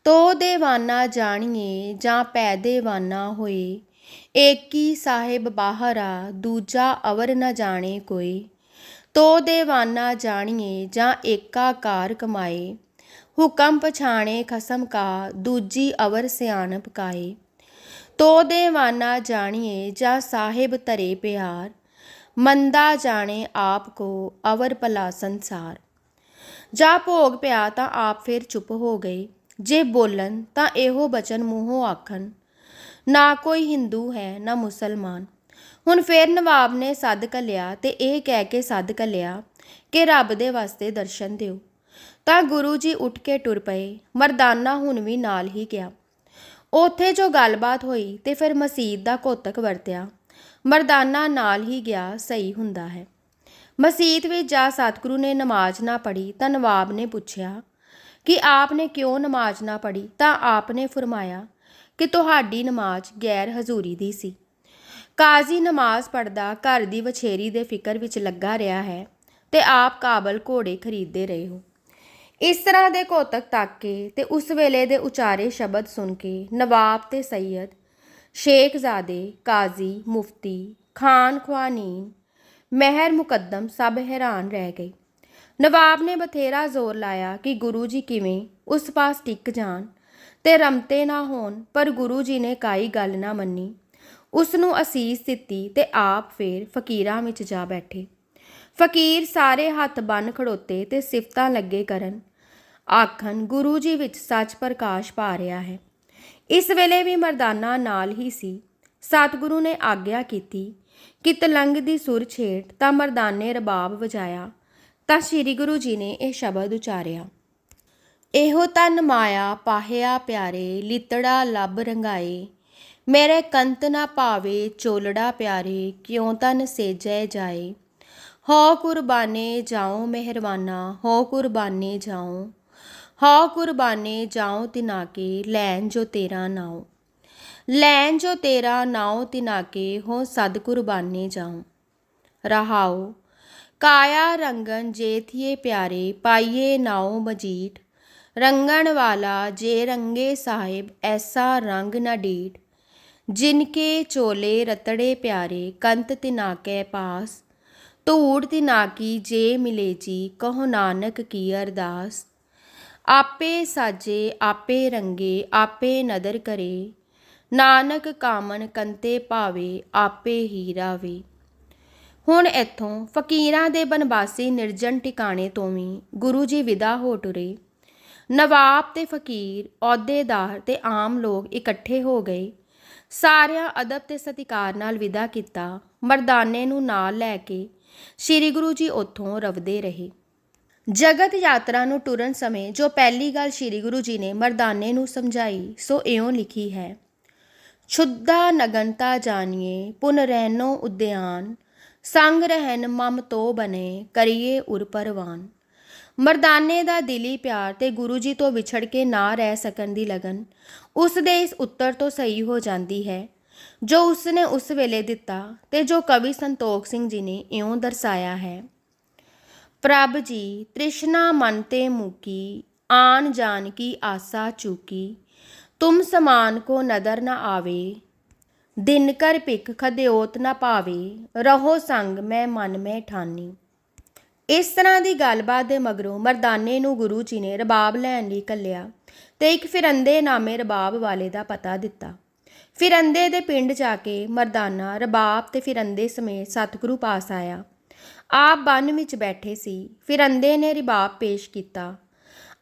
ਤੋ ਦੇਵਾਨਾ ਜਾਣੀਏ ਜਾਂ ਪੈ ਦੇਵਾਨਾ ਹੋਏ। ਏਕੀ ਸਾਹਿਬ ਬਾਹਰਾ, ਦੂਜਾ ਅਵਰ ਨ ਜਾਣੇ ਕੋਈ। ਤੋ ਦੇਵਾਨਾ ਜਾਣੀਏ ਜਾਂ ਏਕਾਕਾਰ ਕਮਾਏ। ਹੁਕਮ ਪਛਾਣੇ ਖਸਮ ਕਾ, ਦੂਜੀ ਅਵਰ ਸਿਆਣਪ ਕਾਏ। ਤੋ ਦੇਵਾਨਾ ਜਾਣੀਏ ਜਾਂ ਸਾਹਿਬ ਤਰੇ ਪਿਆਰ। ਮੰਦਾ ਜਾਣੇ ਆਪ ਕੋ ਅਵਰ ਭਲਾ ਸੰਸਾਰ। ਜਾ ਭੋਗ ਪਿਆ ਤਾਂ ਆਪ ਫਿਰ ਚੁੱਪ ਹੋ ਗਏ। ਜੇ ਬੋਲਣ ਤਾਂ ਇਹੋ ਬਚਨ ਮੂੰਹੋਂ ਆਖਣ। ਨਾ ਕੋਈ ਹਿੰਦੂ ਹੈ, ਨਾ ਮੁਸਲਮਾਨ। ਹੁਣ ਫੇਰ ਨਵਾਬ ਨੇ ਸੱਦ ਘੱਲਿਆ ਤੇ ਇਹ ਕਹਿ ਕੇ ਸੱਦ ਘੱਲਿਆ ਕਿ ਰੱਬ ਦੇ ਵਾਸਤੇ ਦਰਸ਼ਨ ਦਿਓ। ਤਾਂ ਗੁਰੂ ਜੀ ਉੱਠ ਕੇ ਟੁਰ ਪਏ। ਮਰਦਾਨਾ ਹੁਣ ਵੀ ਨਾਲ ਹੀ ਗਿਆ। ਉੱਥੇ ਜੋ ਗੱਲਬਾਤ ਹੋਈ ਤੇ ਫਿਰ ਮਸਜਿਦ ਦਾ ਕੋਤਕ ਵਰਤਿਆ। ਮਰਦਾਨਾ ਨਾਲ ਹੀ ਗਿਆ ਸਹੀ ਹੁੰਦਾ ਹੈ। ਮਸਜਿਦ ਵਿੱਚ ਜਾ ਸਤਿਗੁਰੂ ਨੇ ਨਮਾਜ਼ ਨਾ ਪੜ੍ਹੀ ਤਾਂ ਨਵਾਬ ਨੇ ਪੁੱਛਿਆ ਕਿ ਆਪ ਨੇ ਕਿਉਂ ਨਮਾਜ਼ ਨਾ ਪੜ੍ਹੀ? ਤਾਂ ਆਪ ਨੇ ਫਰਮਾਇਆ ਕਿ ਤੁਹਾਡੀ ਨਮਾਜ਼ ਗੈਰ ਹਜ਼ੂਰੀ ਦੀ ਸੀ। ਕਾਜ਼ੀ ਨਮਾਜ਼ ਪੜਦਾ ਘਰ ਦੀ ਵਛੇਰੀ ਦੇ ਫਿਕਰ ਵਿੱਚ ਲੱਗਾ ਰਿਹਾ ਹੈ ਤੇ ਆਪ ਕਾਬਲ ਘੋੜੇ ਖਰੀਦਦੇ ਰਹੇ ਹੋ। ਇਸ ਤਰ੍ਹਾਂ ਦੇ ਕੋਤਕ ਤੱਕ ਕੇ ਤੇ ਉਸ ਵੇਲੇ ਦੇ ਉਚਾਰੇ ਸ਼ਬਦ ਸੁਣ ਕੇ ਨਵਾਬ ਤੇ ਸੈਯਦ ਸ਼ੇਖਜ਼ਾਦੇ, ਕਾਜ਼ੀ, ਮੁਫਤੀ, ਖਾਨ ਖਵਾਨੀਨ ਮਹਿਰ ਮੁਕੱਦਮ ਸਭ ਹੈਰਾਨ ਰਹਿ ਗਏ। ਨਵਾਬ ਨੇ ਬਥੇਰਾ ਜ਼ੋਰ ਲਾਇਆ ਕਿ ਗੁਰੂ ਜੀ ਕਿਵੇਂ ਉਸ ਪਾਸ ਟਿਕ ਜਾਣ ਤੇ ਰਮਤੇ ਨਾ ਹੋਣ, ਪਰ ਗੁਰੂ ਜੀ ਨੇ ਕਾਈ ਗੱਲ ਨਾ ਮੰਨੀ। ਉਸ ਨੂੰ ਅਸੀਸ ਦਿੱਤੀ ਤੇ ਆਪ ਫੇਰ ਫਕੀਰਾਂ ਵਿੱਚ ਜਾ ਬੈਠੇ। ਫਕੀਰ ਸਾਰੇ ਹੱਥ ਬੰਨ ਖੜੋਤੇ ਤੇ ਸਿਫਤਾਂ ਲੱਗੇ ਕਰਨ, ਆਖਣ, ਗੁਰੂ ਜੀ ਵਿੱਚ ਸੱਚ ਪ੍ਰਕਾਸ਼ ਪਾ ਰਿਹਾ ਹੈ। ਇਸ ਵੇਲੇ ਵੀ ਮਰਦਾਨਾ ਨਾਲ ਹੀ ਸੀ। ਸਤਿਗੁਰੂ ਨੇ ਆਗਿਆ ਕੀਤੀ ਕਿ ਤਲੰਗ ਦੀ ਸੁਰ ਛੇੜ ਤਾਂ ਮਰਦਾਨੇ ਰਬਾਬ ਵਜਾਇਆ, ਤਾਂ ਸ੍ਰੀ ਗੁਰੂ ਜੀ ਨੇ ਇਹ ਸ਼ਬਦ ਉਚਾਰਿਆ। ਇਹੋ ਤਨ ਮਾਇਆ ਪਾਹਿਆ ਪਿਆਰੇ, ਲਿਤੜਾ ਲੱਭ ਰੰਗਾਏ। ਮੇਰੇ ਕੰਤ ਨਾ ਭਾਵੇ, ਚੋਲੜਾ ਪਿਆਰੇ, ਕਿਉ ਤਨ ਸੇਜੈ ਜਾਏ। ਹੋ ਕੁਰਬਾਨੇ ਜਾਉ, ਮਿਹਰਬਾਨਾ, ਹੋ ਕੁਰਬਾਨੇ ਜਾਉ। ਹੋ ਕੁਰਬਾਨੇ ਜਾਉ ਤਿਨਾ ਕੇ ਲੈਣ ਜੋ ਤੇਰਾ ਨਾਉ। ਲੈਣ ਜੋ ਤੇਰਾ ਨਾਉ ਤਿਨਾ ਕੇ ਹੋ ਸਦ ਕੁਰਬਾਨੇ ਜਾਉ। ਰਹਾਉ, ਕਾਇਆ ਰੰਗਨ ਜੇਥੀਏ ਪਿਆਰੇ, ਪਾਈਏ ਨਾਉ ਮਜੀਠ। ਰੰਗਣ ਵਾਲਾ ਜੇ ਰੰਗੇ ਸਾਹਿਬ, ਐਸਾ ਰੰਗ ਨਾ ਡੀਠ ਜਿਨਕੇ ਚੋਲੇ ਰਤੜੇ ਪਿਆਰੇ, ਕੰਤ ਤਿਨਾ ਕੇ ਪਾਸ। ਧੂੜ ਤਿਨਾ ਕੀ ਜੇ ਮਿਲੇ ਜੀ, ਕਹੋ ਨਾਨਕ ਕੀ ਅਰਦਾਸ। ਆਪੇ ਸਾਜੇ, ਆਪੇ ਰੰਗੇ, ਆਪੇ ਨਦਰ ਕਰੇ। ਨਾਨਕ ਕਾਮਨ ਕੰਤੇ ਭਾਵੇ, ਆਪੇ ਹੀ ਰਾਵੇ। ਹੁਣ ਇੱਥੋਂ ਫਕੀਰਾਂ ਦੇ ਬਨਵਾਸੀ ਨਿਰਜਨ ਟਿਕਾਣੇ ਤੋਂ ਵੀ ਗੁਰੂ ਜੀ ਵਿਦਾ ਹੋ ਟੁਰੇ। ਨਵਾਬ ਤੇ ਫਕੀਰ, ਅਹੁਦੇਦਾਰ ਤੇ ਆਮ ਲੋਕ ਇਕੱਠੇ ਹੋ ਗਏ। ਸਾਰਿਆਂ ਅਦਬ ਤੇ ਸਤਿਕਾਰ ਨਾਲ ਵਿਦਾ ਕੀਤਾ। ਮਰਦਾਨੇ ਨੂੰ ਨਾਲ ਲੈ ਕੇ ਸ੍ਰੀ ਗੁਰੂ ਜੀ ਉੱਥੋਂ ਰਵਦੇ ਰਹੇ। ਜਗਤ ਯਾਤਰਾ ਨੂੰ ਟੁਰਨ ਸਮੇਂ ਜੋ ਪਹਿਲੀ ਗੱਲ ਸ੍ਰੀ ਗੁਰੂ ਜੀ ਨੇ ਮਰਦਾਨੇ ਨੂੰ ਸਮਝਾਈ, ਸੋ ਇਉਂ ਲਿਖੀ ਹੈ, ਛੁੱਧਾ ਨਗਨਤਾ ਜਾਣੀਏ ਪੁਨ ਰਹਿਨੋ ਉਦਿਆਨ, ਸੰਗ ਰਹਿਨ ਮਮ ਤੋ ਬਨੇ, ਕਰੀਏ ਉਰ ਪਰਵਾਨ। ਮਰਦਾਨੇ ਦਾ ਦਿਲੀ ਪਿਆਰ ਤੇ ਗੁਰੂ ਜੀ ਤੋਂ ਵਿਛੜ ਕੇ ਨਾ ਰਹਿ ਸਕਣ ਦੀ ਲਗਨ, ਉਸ ਦੇ ਇਸ ਉੱਤਰ ਤੋਂ ਸਹੀ ਹੋ ਜਾਂਦੀ ਹੈ, ਜੋ ਉਸ ਨੇ ਉਸ ਵੇਲੇ ਦਿੱਤਾ ਤੇ ਜੋ ਕਵੀ ਸੰਤੋਖ ਸਿੰਘ ਜੀ ਨੇ ਇਉਂ ਦਰਸਾਇਆ ਹੈ ਪ੍ਰਭ ਜੀ, ਤ੍ਰਿਸ਼ਨਾ ਮਨ ਤੇ ਮੂਕੀ ਆਨ ਜਾਨ ਕੀ ਆਸਾ ਚੂਕੀ। ਤੁਮ ਸਮਾਨ ਕੋ ਨਦਰ ਨਾ ਆਵੇ, ਦਿਨ ਕਰ ਭਿਖ ਖਦਿਓਤ ਨਾ ਪਾਵੇ ਰਹੋ ਸੰਗ ਮੈਂ ਮਨ ਮੈਂ ਠਾਨੀ। ਇਸ ਤਰ੍ਹਾਂ ਦੀ ਗੱਲਬਾਤ ਦੇ ਮਗਰੋਂ ਮਰਦਾਨੇ ਨੂੰ ਗੁਰੂ ਜੀ ਨੇ ਰਬਾਬ ਲੈਣ ਲਈ ਕੱਲਿਆ ਤੇ ਇੱਕ ਫਿਰੰਦੇ ਨਾਮੇ ਰਬਾਬ ਵਾਲੇ ਦਾ ਪਤਾ ਦਿੱਤਾ। ਫਿਰੰਦੇ ਦੇ ਪਿੰਡ ਜਾ ਕੇ ਮਰਦਾਨਾ, ਰਬਾਬ ਤੇ ਫਿਰੰਦੇ ਸਮੇਤ ਸਤਿਗੁਰੂ ਪਾਸ ਆਇਆ। ਆਪ ਬੰਨ ਵਿੱਚ ਬੈਠੇ ਸੀ ਫਿਰੰਦੇ ਨੇ ਰਿਬਾਬ ਪੇਸ਼ ਕੀਤਾ।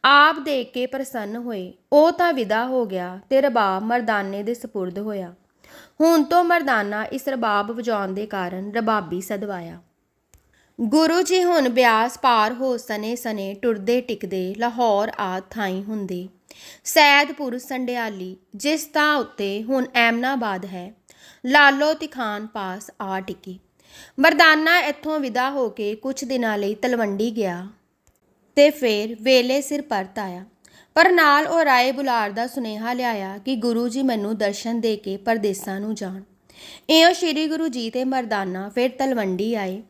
ਆਪ ਦੇਖ ਕੇ ਪ੍ਰਸੰਨ ਹੋਏ, ਉਹ ਤਾਂ ਵਿਦਾ ਹੋ ਗਿਆ ਤੇ ਰਬਾਬ ਮਰਦਾਨੇ ਦੇ ਸਪੁਰਦ ਹੋਇਆ। ਹੁਣ ਤੋਂ ਮਰਦਾਨਾ ਇਸ ਰਬਾਬ ਵਜਾਉਣ ਦੇ ਕਾਰਨ ਰਬਾਬੀ ਸਦਵਾਇਆ। ਗੁਰੂ ਜੀ ਹੁਣ ਬਿਆਸ ਪਾਰ ਹੋ ਸਨੇ ਸਨੇ ਟੁਰਦੇ ਟਿਕਦੇ ਲਾਹੌਰ ਆ ਥਾਈ ਹੁੰਦੇ। ਸੈਦਪੁਰ ਸੰਡਿਆਲੀ, ਜਿਸ ਤਾਂ ਉੱਤੇ ਹੁਣ ਐਮਨਾਬਾਦ ਹੈ, ਲਾਲੋ ਤਿਖਾਨ ਪਾਸ ਆ ਟਿਕੀ। ਮਰਦਾਨਾ ਇੱਥੋਂ ਵਿਦਾ ਹੋ ਕੇ ਕੁਝ ਦਿਨਾਂ ਲਈ ਤਲਵੰਡੀ ਗਿਆ ਤੇ ਫਿਰ ਵੇਲੇ ਸਿਰ ਪਰਤ ਆਇਆ। ਪਰ ਨਾਲ ਉਹ ਰਾਏ ਬੁਲਾਰ ਦਾ ਸੁਨੇਹਾ ਲਿਆਇਆ ਕਿ ਗੁਰੂ ਜੀ ਮੈਨੂੰ ਦਰਸ਼ਨ ਦੇ ਕੇ ਪਰਦੇਸਾਂ ਨੂੰ ਜਾਣ। ਇਉਂ ਸ੍ਰੀ ਗੁਰੂ ਜੀ ਤੇ ਮਰਦਾਨਾ ਫਿਰ ਤਲਵੰਡੀ ਆਏ।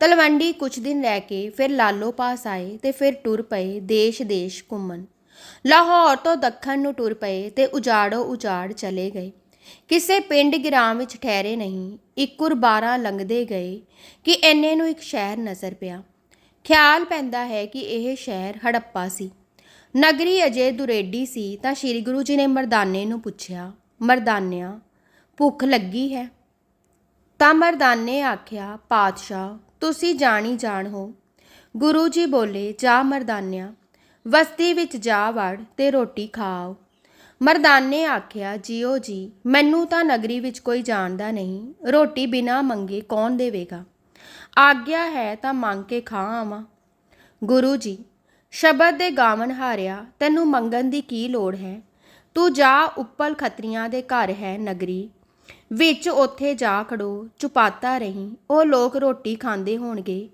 ਤਲਵੰਡੀ ਕੁਝ ਦਿਨ ਰਹਿ ਕੇ ਫਿਰ ਲਾਲੋ ਪਾਸ ਆਏ ਤੇ ਫਿਰ ਟੁਰ ਪਏ ਦੇਸ਼-ਦੇਸ਼ ਘੁੰਮਣ। ਲਾਹੌਰ ਤੋਂ ਦੱਖਣ ਨੂੰ ਟੁਰ ਪਏ ਤੇ ਉਜਾੜੋ ਉਜਾੜ ਚਲੇ ਗਏ। ਕਿਸੇ ਪਿੰਡ ਗਿਰਾਮ ਵਿੱਚ ਠਹਿਰੇ ਨਹੀਂ ਇੱਕੁਰ 12 ਲੰਘਦੇ ਗਏ ਕਿ ਐਨੇ ਨੂੰ ਇੱਕ ਸ਼ਹਿਰ ਨਜ਼ਰ ਪਿਆ। ਖਿਆਲ ਪੈਂਦਾ ਹੈ ਕਿ ਇਹ ਸ਼ਹਿਰ ਹੜੱਪਾ ਸੀ। ਨਗਰੀ ਅਜੇ ਦੁਰੇਡੀ ਸੀ ਤਾਂ ਸ੍ਰੀ ਗੁਰੂ ਜੀ ਨੇ ਮਰਦਾਨੇ ਨੂੰ ਪੁੱਛਿਆ, ਮਰਦਾਨਿਆ, ਭੁੱਖ ਲੱਗੀ ਹੈ? ਤਾਂ ਮਰਦਾਨੇ ਆਖਿਆ, ਪਾਤਸ਼ਾਹ, ਤੁਸੀਂ ਜਾਣੀ ਜਾਣ ਹੋ। ਗੁਰੂ ਜੀ ਬੋਲੇ, ਜਾ ਮਰਦਾਨਿਆ ਵਸਤੀ ਵਿੱਚ ਜਾ ਵੜ ਤੇ ਰੋਟੀ ਖਾਓ। ਮਰਦਾਨੇ ਆਖਿਆ, ਜੀਓ ਜੀ, ਮੈਨੂੰ ਤਾਂ ਨਗਰੀ ਵਿੱਚ ਕੋਈ ਜਾਣਦਾ ਨਹੀਂ, ਰੋਟੀ ਬਿਨਾ ਮੰਗੇ ਕੌਣ ਦੇਵੇਗਾ? ਆਗਿਆ ਹੈ ਤਾਂ ਮੰਗ ਕੇ ਖਾ ਆਵਾਂ। ਗੁਰੂ ਜੀ, ਸ਼ਬਦ ਦੇ ਗਾਵਨ ਹਾਰਿਆ, ਤੈਨੂੰ ਮੰਗਣ ਦੀ ਕੀ ਲੋੜ ਹੈ? ਤੂੰ ਜਾ ਉੱਪਲ ਖਤਰੀਆਂ ਦੇ ਘਰ ਹੈ ਨਗਰੀ, ਵਿੱਚ ਉੱਥੇ ਜਾ ਖੜੋ, ਚੁਪਾਤਾ ਰਹੀ, ਉਹ ਲੋਕ ਰੋਟੀ ਖਾਂਦੇ ਹੋਣਗੇ,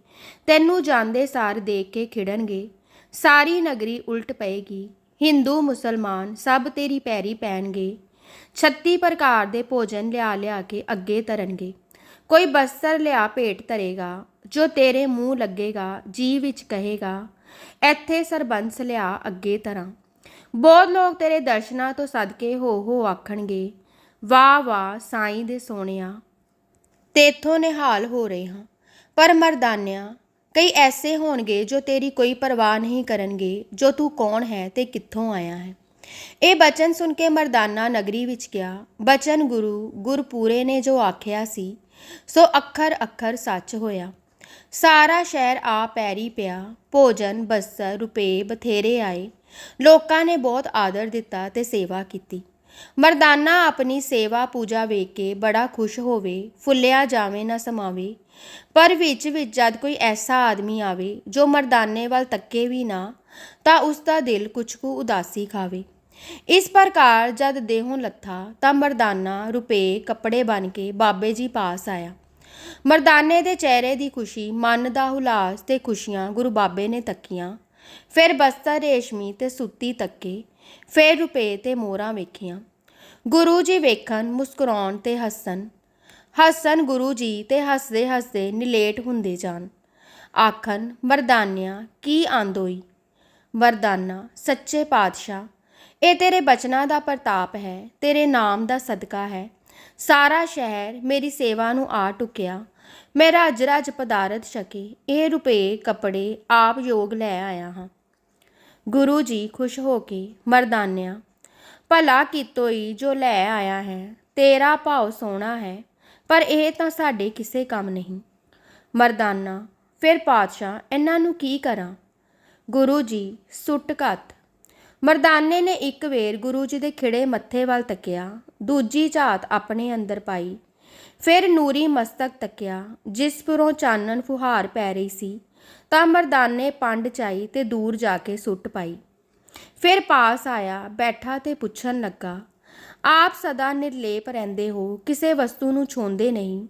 ਤੈਨੂੰ ਜਾਂਦੇ ਸਾਰ ਦੇਖ ਕੇ ਖਿੜਨਗੇ, ਸਾਰੀ ਨਗਰੀ ਉਲਟ ਪਏਗੀ। ਹਿੰਦੂ ਮੁਸਲਮਾਨ ਸਭ ਤੇਰੀ ਪੈਰੀ ਪੈਣਗੇ। 36 ਪ੍ਰਕਾਰ ਦੇ ਭੋਜਨ ਲਿਆ ਲਿਆ ਕੇ ਅੱਗੇ ਤਰਨਗੇ। ਕੋਈ ਬਸਤਰ ਲਿਆ ਭੇਟ ਧਰੇਗਾ, ਜੋ ਤੇਰੇ ਮੂੰਹ ਲੱਗੇਗਾ ਜੀ ਵਿੱਚ ਕਹੇਗਾ, ਇੱਥੇ ਸਰਬੰਸ ਲਿਆ ਅੱਗੇ ਤਰਾਂ। ਬਹੁਤ ਲੋਕ ਤੇਰੇ ਦਰਸ਼ਨਾਂ ਤੋਂ ਸਦਕੇ ਹੋ ਹੋ ਆਖਣਗੇ, ਵਾਹ ਵਾਹ, ਸਾਈਂ ਦੇ ਸੋਹਣਿਆ, ਤੇਥੋਂ ਨਿਹਾਲ ਹੋ ਰਹੇ ਹਾਂ ਪਰ ਮਰਦਾਨਿਆਂ ਕਈ ਐਸੇ ਹੋਣਗੇ ਜੋ ਤੇਰੀ ਕੋਈ ਪਰਵਾਹ ਨਹੀਂ ਕਰਨਗੇ, ਜੋ ਤੂੰ ਕੌਣ ਹੈ ਤੇ ਕਿੱਥੋਂ ਆਇਆ ਹੈ। ਇਹ ਬਚਨ ਸੁਣ ਕੇ ਮਰਦਾਨਾ ਨਗਰੀ ਵਿੱਚ ਗਿਆ। ਬਚਨ ਗੁਰੂ ਗੁਰਪੂਰੇ ਨੇ ਜੋ ਆਖਿਆ ਸੀ, ਸੋ ਅੱਖਰ ਅੱਖਰ ਸੱਚ ਹੋਇਆ। ਸਾਰਾ ਸ਼ਹਿਰ ਆ ਪੈਰੀ ਪਿਆ। ਭੋਜਨ ਬਸਤਰ ਰੁਪਏ ਬਥੇਰੇ ਆਏ। ਲੋਕਾਂ ਨੇ ਬਹੁਤ ਆਦਰ ਦਿੱਤਾ ਤੇ ਸੇਵਾ ਕੀਤੀ। ਮਰਦਾਨਾ ਆਪਣੀ ਸੇਵਾ ਪੂਜਾ ਵੇਖ ਕੇ ਬੜਾ ਖੁਸ਼ ਹੋਵੇ। ਫੁੱਲਿਆ ਜਾਵੇ ਨਾ ਸਮਾਵੇ। ਪਰ ਵਿੱਚ ਵਿੱਚ ਜਦ ਕੋਈ ਐਸਾ ਆਦਮੀ ਆਵੇ ਜੋ ਮਰਦਾਨੇ ਵੱਲ ਤੱਕੇ ਵੀ ਨਾ, ਤਾਂ ਉਸ ਦਾ ਦਿਲ ਕੁਛ ਕੁ ਉਦਾਸੀ ਖਾਵੇ। ਇਸ ਪ੍ਰਕਾਰ ਜਦ ਦੇਹੋਂ ਲੱਥਾ, ਤਾਂ ਮਰਦਾਨਾ ਰੁਪਏ, ਕੱਪੜੇ ਬਣ ਕੇ ਬਾਬੇ ਜੀ ਪਾਸ ਆਇਆ। ਮਰਦਾਨੇ ਦੇ ਚਿਹਰੇ ਦੀ ਖੁਸ਼ੀ, ਮਨ ਦਾ ਹੁਲਾਸ ਤੇ ਖੁਸ਼ੀਆਂ ਗੁਰੂ ਬਾਬੇ ਨੇ ਤੱਕੀਆਂ। ਫਿਰ ਬਸਤਰ ਰੇਸ਼ਮੀ ਤੇ ਸੁੱਤੀ ਤੱਕੇ, ਫਿਰ ਰੁਪਏ ਤੇ ਮੋਹਰਾਂ ਵੇਖੀਆਂ। ਗੁਰੂ ਜੀ ਵੇਖਣ, ਮੁਸਕਰਾਉਣ ਤੇ ਹੱਸਣ। ਹੱਸਣ ਗੁਰੂ ਜੀ ਤੇ ਹੱਸਦੇ ਹੱਸਦੇ ਨਿਲੇਟ ਹੁੰਦੇ ਜਾਣ ਆਖਣ ਮਰਦਾਨਿਆ ਕੀ ਆਂਦੋਈ ਵਰਦਾਨਾ, ਸੱਚੇ ਪਾਤਸ਼ਾਹ, ਇਹ ਤੇਰੇ ਬਚਨਾਂ ਦਾ ਪ੍ਰਤਾਪ ਹੈ, ਤੇਰੇ ਨਾਮ ਦਾ ਸਦਕਾ ਹੈ। ਸਾਰਾ ਸ਼ਹਿਰ ਮੇਰੀ ਸੇਵਾ ਨੂੰ ਆ ਟੁਕਿਆ। ਮੈਂ ਰੱਜ ਰੱਜ ਪਦਾਰਥ ਛਕੇ, ਇਹ ਰੁਪਏ, ਕੱਪੜੇ, ਆਪ ਯੋਗ ਲੈ ਆਇਆ ਹਾਂ। ਗੁਰੂ ਜੀ ਖੁਸ਼ ਹੋ ਕੇ ਮਰਦਾਨਿਆ ਭਲਾ ਕੀਤੋਈ ਜੋ ਲੈ ਆਇਆ ਹੈ, ਤੇਰਾ ਭਾਉ ਸੋਹਣਾ ਹੈ ਪਰ ਇਹ ਤਾਂ ਸਾਡੇ ਕਿਸੇ ਕੰਮ ਨਹੀਂ। ਮਰਦਾਨਾ, ਫਿਰ ਪਾਤਸ਼ਾਹ, ਇਹਨਾਂ ਨੂੰ ਕੀ ਕਰਾਂ? ਗੁਰੂ ਜੀ, ਸੁੱਟ ਘੱਤ। ਮਰਦਾਨੇ ਨੇ ਇੱਕ ਵੇਰ ਗੁਰੂ ਜੀ ਦੇ ਖਿੜੇ ਮੱਥੇ ਵੱਲ ਤੱਕਿਆ, ਦੂਜੀ ਝਾਤ ਆਪਣੇ ਅੰਦਰ ਪਾਈ। ਫਿਰ ਨੂਰੀ ਮਸਤਕ ਤੱਕਿਆ, ਜਿਸ ਪਰੋਂ ਚਾਨਣ ਫੁਹਾਰ ਪੈ ਰਹੀ ਸੀ, ਤਾਂ ਮਰਦਾਨੇ ਪੰਡ ਚਾਈ ਤੇ ਦੂਰ ਜਾ ਕੇ ਸੁੱਟ ਪਾਈ। ਫਿਰ ਪਾਸ ਆਇਆ, ਬੈਠਾ ਤੇ ਪੁੱਛਣ ਲੱਗਾ ਆਪ ਸਦਾ ਨਿਰਲੇਪ ਰਹਿੰਦੇ ਹੋ, ਕਿਸੇ ਵਸਤੂ ਨੂੰ ਛੋਂਦੇ ਨਹੀਂ।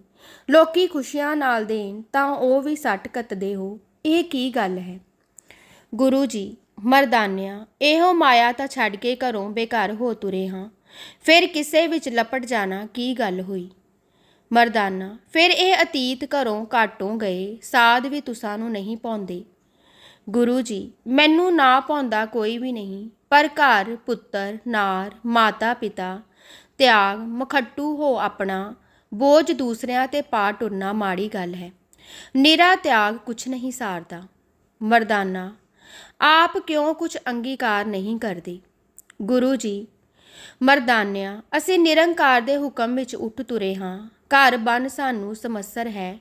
ਲੋਕੀ ਖੁਸ਼ੀਆਂ ਨਾਲ ਦੇਣ, ਤਾਂ ਉਹ ਵੀ ਸੱਟ ਕੱਤਦੇ ਹੋ। ਇਹ ਕੀ ਗੱਲ ਹੈ? ਗੁਰੂ ਜੀ, ਮਰਦਾਨਿਆਂ, ਇਹੋ ਮਾਇਆ ਤਾਂ ਛੱਡ ਕੇ ਘਰੋਂ ਬੇਘਰ ਹੋ ਤੁਰੇ ਹਾਂ। ਫਿਰ ਕਿਸੇ ਵਿੱਚ ਲਪਟ ਜਾਣਾ ਕੀ ਗੱਲ ਹੋਈ? ਮਰਦਾਨਾ, ਫਿਰ ਇਹ ਅਤੀਤ ਘਰੋਂ ਕਾਟੋਂ ਗਏ, ਸਾਧ ਵੀ ਤੁਸਾਂ ਨੂੰ ਨਹੀਂ ਪਾਉਂਦੇ। ਗੁਰੂ ਜੀ, ਮੈਨੂੰ ਨਾ ਪਾਉਂਦਾ ਕੋਈ ਵੀ ਨਹੀਂ। ਪਰ ਘਰ, ਪੁੱਤਰ, ਨਾਰ, ਮਾਤਾ, ਪਿਤਾ ਤਿਆਗ, ਮਖੱਟੂ ਹੋ ਆਪਣਾ, ਬੋਝ ਦੂਸਰਿਆਂ ਤੇ ਪਾ ਟੁਰਨਾ ਮਾੜੀ ਗੱਲ ਹੈ। ਨਿਰਾ ਤਿਆਗ ਕੁਛ ਨਹੀਂ ਸਾਰਦਾ। ਮਰਦਾਨਾ, ਆਪ ਕਿਉਂ ਕੁਛ ਅੰਗੀਕਾਰ ਨਹੀਂ ਕਰਦੇ? ਗੁਰੂ ਜੀ, ਮਰਦਾਨਿਆ, ਅਸੀਂ ਨਿਰੰਕਾਰ ਦੇ ਹੁਕਮ ਵਿੱਚ ਉੱਠ ਤੁਰੇ ਹਾਂ। ਘਰ ਬਨ ਸਾਨੂੰ ਸਮੱਸਰ ਹੈ।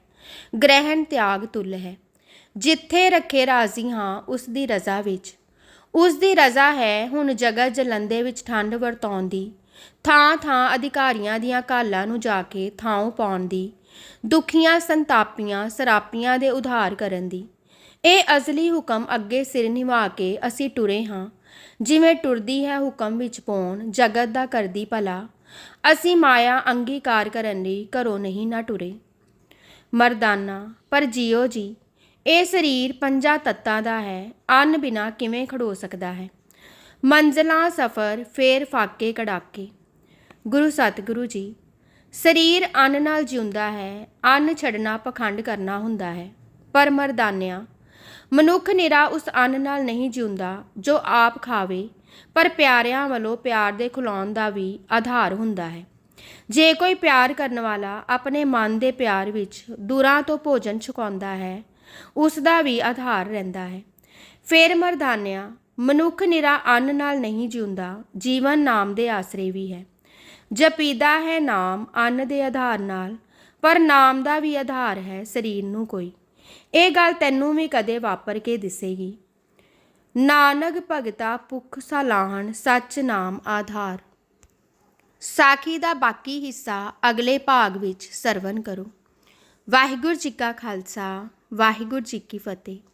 ਗ੍ਰਹਿਣ ਤਿਆਗ ਤੁਲ ਹੈ। ਜਿੱਥੇ ਰੱਖੇ ਰਾਜ਼ੀ ਹਾਂ, ਉਸ ਦੀ ਰਜ਼ਾ ਵਿੱਚ। ਉਸ ਦੀ ਰਜ਼ਾ ਹੈ ਹੁਣ ਜਗਤ ਜਲੰਦੇ ਵਿੱਚ ਠੰਡ ਵਰਤਾਉਣ ਦੀ। ਥਾਂ ਥਾਂ ਅਧਿਕਾਰੀਆਂ ਦੀਆਂ ਕਾਲਾਂ ਨੂੰ ਜਾ ਕੇ ਥਾਂ ਪਾਉਣ ਦੀ। ਦੁਖੀਆਂ, ਸੰਤਾਪੀਆਂ, ਸਰਾਪੀਆਂ ਦੇ ਉਧਾਰ ਕਰਨ ਦੀ। ਇਹ ਅਜ਼ਲੀ ਹੁਕਮ ਅੱਗੇ ਸਿਰ ਨਿਵਾ ਕੇ ਅਸੀਂ ਟੁਰੇ ਹਾਂ। ਜਿਵੇਂ ਟੁਰਦੀ ਹੈ ਹੁਕਮ ਵਿੱਚ ਪਾਉਣ ਜਗਤ ਦਾ ਕਰਦੀ ਭਲਾ। ਅਸੀਂ ਮਾਇਆ ਅੰਗੀਕਾਰ ਕਰਨ ਲਈ ਘਰੋਂ ਨਹੀਂ ਨਾ ਟੁਰੇ। ਮਰਦਾਨਾ, ਪਰ ਜੀਓ ਜੀ ਇਹ ਸਰੀਰ ਪੰਜਾਂ ਤੱਤਾਂ ਦਾ ਹੈ, ਅੰਨ ਬਿਨਾ ਕਿਵੇਂ ਖੜੋ ਸਕਦਾ ਹੈ? ਮੰਜ਼ਲਾਂ ਸਫਰ ਫੇਰ ਫਾਕੇ ਕੜਾਕੇ। ਗੁਰੂ ਸਤਿਗੁਰੂ ਜੀ, ਸਰੀਰ ਅੰਨ ਨਾਲ ਜਿਉਂਦਾ ਹੈ, ਅੰਨ ਛੱਡਣਾ ਪਖੰਡ ਕਰਨਾ ਹੁੰਦਾ ਹੈ। ਪਰ ਮਰਦਾਨਿਆਂ, ਮਨੁੱਖ ਨਿਰਾ ਉਸ ਅੰਨ ਨਾਲ ਨਹੀਂ ਜਿਉਂਦਾ ਜੋ ਆਪ ਖਾਵੇ, ਪਰ ਪਿਆਰਿਆਂ ਵੱਲੋਂ ਪਿਆਰ ਦੇ ਖੁਲਾਉਣ ਦਾ ਵੀ ਆਧਾਰ ਹੁੰਦਾ ਹੈ। ਜੇ ਕੋਈ ਪਿਆਰ ਕਰਨ ਵਾਲਾ ਆਪਣੇ ਮਨ ਦੇ ਪਿਆਰ ਵਿੱਚ ਦੂਰਾਂ ਤੋਂ ਭੋਜਨ ਛਕਾਉਂਦਾ ਹੈ ਉਸ ਦਾ ਵੀ ਆਧਾਰ ਰਹਿੰਦਾ ਹੈ। ਫੇਰ ਮਰਦਾਨਿਆ, ਮਨੁੱਖ ਨਿਰਾ ਅੰਨ ਨਾਲ ਨਹੀਂ ਜਿਉਂਦਾ, ਜੀਵਨ ਨਾਮ ਦੇ ਆਸਰੇ ਵੀ ਹੈ। ਜਪੀਦਾ ਹੈ ਨਾਮ ਅੰਨ ਦੇ ਆਧਾਰ ਨਾਲ, ਪਰ ਨਾਮ ਦਾ ਵੀ ਆਧਾਰ ਹੈ ਸਰੀਰ ਨੂੰ ਕੋਈ। ਇਹ ਗੱਲ ਤੈਨੂੰ ਵੀ ਕਦੇ ਵਾਪਰ ਕੇ ਦਿਸੇਗੀ। ਨਾਨਕ ਭਗਤਾ ਭੁਖ ਸਲਾਹਣ ਸੱਚ ਨਾਮ ਆਧਾਰ। ਸਾਖੀ ਦਾ ਬਾਕੀ ਹਿੱਸਾ ਅਗਲੇ ਭਾਗ ਵਿੱਚ ਸਰਵਨ ਕਰੋ। ਵਾਹਿਗੁਰੂ ਜੀ ਕਾ ਖਾਲਸਾ। ਵਾਹਿਗੁਰੂ ਜੀ ਕੀ ਫਤਿਹ।